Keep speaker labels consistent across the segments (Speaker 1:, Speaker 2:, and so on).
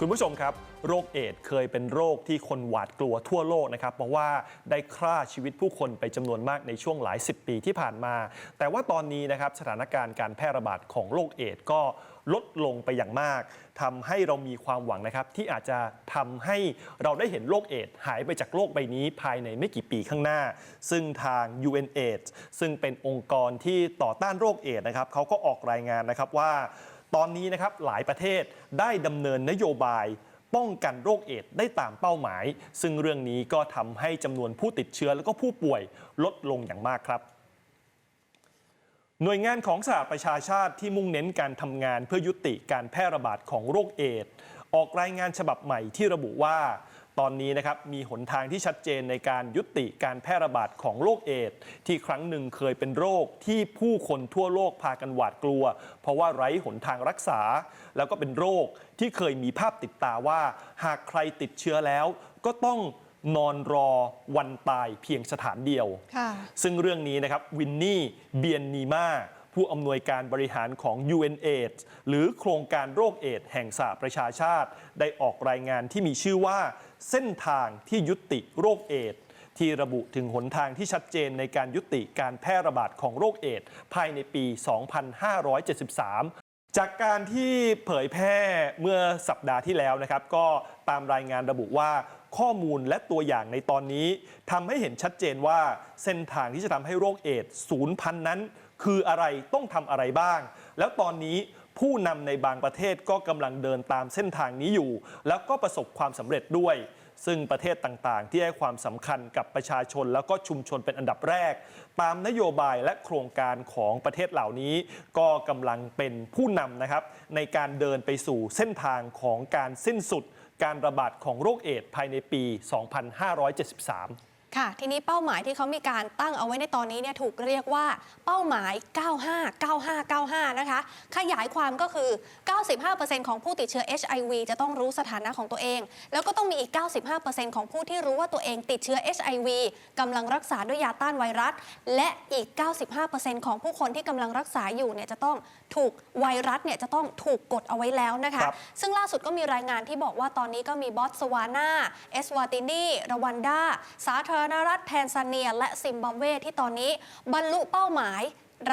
Speaker 1: คุณผู้ชมครับ โรคเอดส์เคยเป็นโรคที่คนหวาดกลัวทั่วโลกนะครับ เพราะว่าได้ฆ่าชีวิตผู้คนไปจำนวนมากในช่วงหลายสิบปีที่ผ่านมา แต่ว่าตอนนี้นะครับสถานการณ์การแพร่ระบาดของโรคเอดส์ก็ลดลงไปอย่างมากทำให้เรามีความหวังนะครับ ที่อาจจะทำให้เราได้เห็นโรคเอดส์หายไปจากโลกใบนี้ภายในไม่กี่ปีข้างหน้า ซึ่งทาง UNAIDS ซึ่งเป็นองค์กรที่ต่อต้านโรคเอดส์นะครับเขาก็ออกรายงานนะครับว่า ตอนนี้นะครับหลายประเทศได้ดำเนินนโยบาย ป้องกันโรคเอดส์ได้ตามเป้าหมาย ซึ่งเรื่องนี้ก็ทำให้จำนวนผู้ติดเชื้อและก็ผู้ป่วยลดลงอย่างมากครับหน่วยงานของสหประชาชาติที่มุ่งเน้นการทำงานเพื่อยุติการแพร่ระบาดของโรคเอดส์ออกรายงานฉบับใหม่ที่ระบุว่า ตอนนี้นะครับมีหนทางที่ชัดเจนในการยุติการแพร่ระบาดของโรคเอดส์ที่ครั้งหนึ่งเคยเป็นโรคที่ผู้คนทั่วโลกพากันหวาดกลัว เพราะว่าไร้หนทางรักษา แล้วก็เป็นโรคที่เคยมีภาพติดตาว่า หากใครติดเชื้อแล้ว ก็ต้องนอนรอวันตายเพียงสถานเดียว
Speaker 2: ค่ะ
Speaker 1: ซึ่งเรื่องนี้นะครับวินนี่เบียนนีมา ผู้อำนวยการบริหารของ UNAIDS หรือโครงการโรคเอดส์แห่งสหประชาชาติ ได้ออกรายงานที่มีชื่อว่าเส้นทางที่ยุติโรคเอดส์ที่ระบุถึงหนทางที่ชัดเจนในการยุติการแพร่ระบาดของโรคเอดส์ภายในปี 2573จากการที่เผยแพร่เมื่อสัปดาห์ที่แล้วนะครับ ก็ตามรายงานระบุว่าข้อมูลและตัวอย่างในตอนนี้ทำให้เห็นชัดเจนว่าเส้นทางที่จะทำให้โรคเอดส์ศูนย์พันนั้น คืออะไรต้องทำอะไรบ้าง แล้วตอนนี้ผู้นำในบางประเทศก็กำลังเดินตามเส้นทางนี้อยู่ แล้วก็ประสบความสำเร็จด้วย ซึ่งประเทศต่างๆ ที่ให้ความสำคัญกับประชาชนแล้วก็ชุมชนเป็นอันดับแรก ตามนโยบายและโครงการของประเทศเหล่านี้ ก็กำลังเป็นผู้นำนะครับ ในการเดินไปสู่เส้นทางของการสิ้นสุด การระบาดของโรคเอดส์ภายในปี 2573
Speaker 2: ค่ะ ทีนี้เป้าหมายที่เขามีการตั้งเอาไว้ในตอนนี้เนี่ยถูกเรียกว่าเป้าหมาย 95 95 95 นะคะ ขยายความก็คือ 95%ของผู้ติดเชื้อ HIV จะต้องรู้สถานะของตัวเอง แล้วก็ต้องมีอีก 95%ของผู้ที่รู้ว่าตัวเองติดเชื้อ HIV กำลังรักษาด้วยยาต้านไวรัส และอีก 95%ของผู้คนที่กำลังรักษาอยู่เนี่ยจะต้องถูกไวรัสเนี่ยจะต้องถูกกดเอาไว้แล้วนะคะ
Speaker 1: ครับ
Speaker 2: ซึ่งล่าสุดก็มีรายงานที่บอกว่าตอนนี้ก็มีบอตสวานาเอสวาตินีรวันดาสาธารณรัฐแทนซาเนีย และซิมบับเวที่ตอนนี้บรรลุเป้าหมาย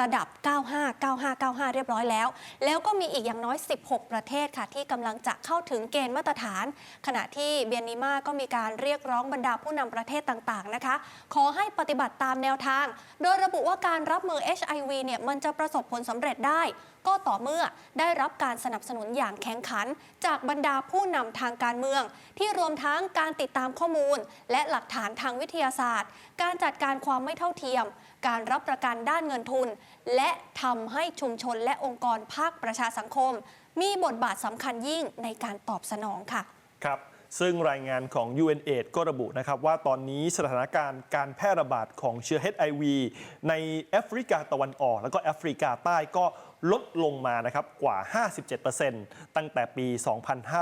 Speaker 2: ระดับ 95 95 95 เรียบร้อยแล้ว แล้วก็มีอีกอย่างน้อย 16 ประเทศค่ะ ที่กำลังจะเข้าถึงเกณฑ์มาตรฐาน ขณะที่เบียนนิมาก็มีการเรียกร้องบรรดาผู้นำประเทศต่างๆนะคะ ขอให้ปฏิบัติตามแนวทาง โดยระบุว่าการรับมือ HIV เนี่ยมันจะประสบผลสำเร็จได้ ก็ต่อเมื่อได้รับการสนับสนุนอย่างแข็งขัน จากบรรดาผู้นำทางการเมือง ที่รวมทั้งการติดตามข้อมูล และหลักฐานทางวิทยาศาสตร์ การจัดการความไม่เท่าเทียม การรับประกันด้านเงินทุน และทำให้ชุมชนและองค์กรภาคประชาสังคม มีบทบาทสำคัญยิ่งในการตอบสนองค่ะ
Speaker 1: ครับซึ่งรายงานของ UNAIDS ก็ระบุนะครับว่าตอนนี้สถานการณ์การแพร่ระบาดของเชื้อ HIV ในแอฟริกาตะวันออก แล้วก็แอฟริกาใต้ก็ลดลงมานะครับกว่า 57%ตั้งแต่ปี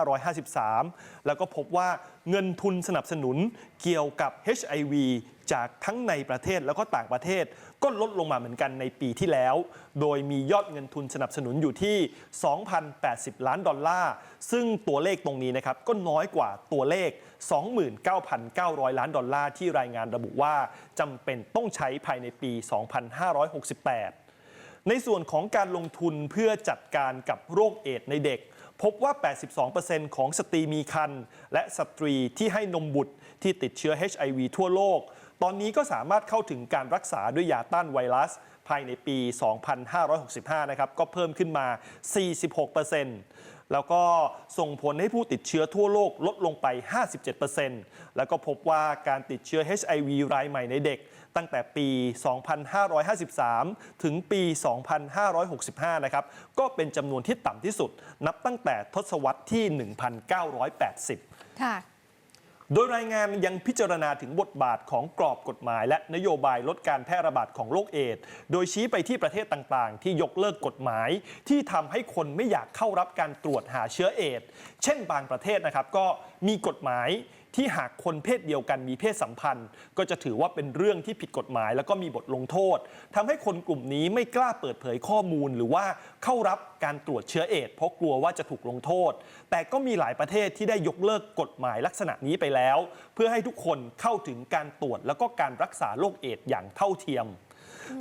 Speaker 1: 2553 แล้วก็พบว่าเงินทุนสนับสนุนเกี่ยวกับ HIV จากทั้งในประเทศแล้วก็ต่างประเทศ ก็ลดลงมาเหมือนกันในปีที่แล้ว โดยมียอดเงินทุนสนับสนุนอยู่ที่ 2,080 ล้านดอลลาร์ ซึ่งตัวเลขตรงนี้นะครับก็น้อยกว่าตัวเลข 29,900 ล้านดอลลาร์ที่รายงานระบุว่าจำเป็นต้องใช้ภายในปี 2568ในส่วนของการลงทุนเพื่อจัดการกับโรคเอดส์ในเด็ก พบว่า 82%ของสตรีมีครรภ์และสตรีที่ให้นมบุตรที่ติดเชื้อ HIV ทั่วโลก ตอนนี้ก็สามารถเข้าถึงการรักษาด้วยยาต้านไวรัส ภายในปี 2565 นะครับ ก็เพิ่มขึ้นมา 46%แล้วก็ส่งผลให้ผู้ติดเชื้อทั่วโลกลดลงไป 57%แล้วก็พบว่าการติดเชื้อ HIV รายใหม่ในเด็ก ตั้งแต่ปี 2553 ถึงปี 2565 นะครับ ก็เป็นจำนวนที่ต่ำที่สุด นับตั้งแต่ทศวรรษที่ 1980
Speaker 2: ค่ะ
Speaker 1: โดยรายงานยังพิจารณาถึงบทบาทของกรอบกฎหมาย และนโยบายลดการแพร่ระบาดของโรคเอดส์โดยชี้ไปที่ประเทศต่างๆ ที่ยกเลิกกฎหมาย ที่ทำให้คนไม่อยากเข้ารับการตรวจหาเชื้อเอดส์เช่นบางประเทศนะครับก็มีกฎหมาย ที่หากคนเพศเดียวกันมีเพศสัมพันธ์ ก็จะถือว่าเป็นเรื่องที่ผิดกฎหมาย แล้วก็มีบทลงโทษทำให้คนกลุ่มนี้ไม่กล้าเปิดเผยข้อมูล หรือว่าเข้ารับการตรวจเชื้อเอดเพราะกลัวว่าจะถูกลงโทษ แต่ก็มีหลายประเทศที่ได้ยกเลิกกฎหมายลักษณะนี้ไปแล้ว เพื่อให้ทุกคนเข้าถึงการตรวจแล้วก็การรักษาโรคเอดอย่างเท่าเทียม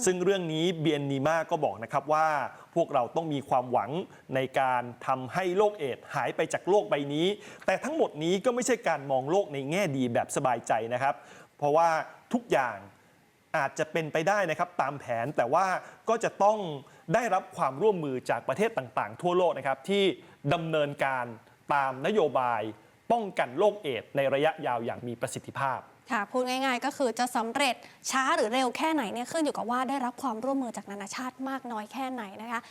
Speaker 1: ซึ่งเรื่องนี้เบียนนีมาก็บอกนะครับว่า พวกเราต้องมีความหวังในการทำให้โรคเอดส์หายไปจากโลกใบนี้ แต่ทั้งหมดนี้ก็ไม่ใช่การมองโลกในแง่ดีแบบสบายใจนะครับ เพราะว่าทุกอย่างอาจจะเป็นไปได้นะครับตามแผนแต่ว่าก็จะต้องได้รับความร่วมมือจากประเทศต่างๆ ทั่วโลกนะครับที่ดำเนินการตามนโยบายป้องกันโรคเอดส์ในระยะยาวอย่างมีประสิทธิภาพ
Speaker 2: ค่ะพูดง่ายๆ ก็คือจะสำเร็จช้าหรือเร็วแค่ไหนเนี่ยขึ้นอยู่กับว่าได้รับความร่วมมือจากนานาชาติมากน้อยแค่ไหนนะคะ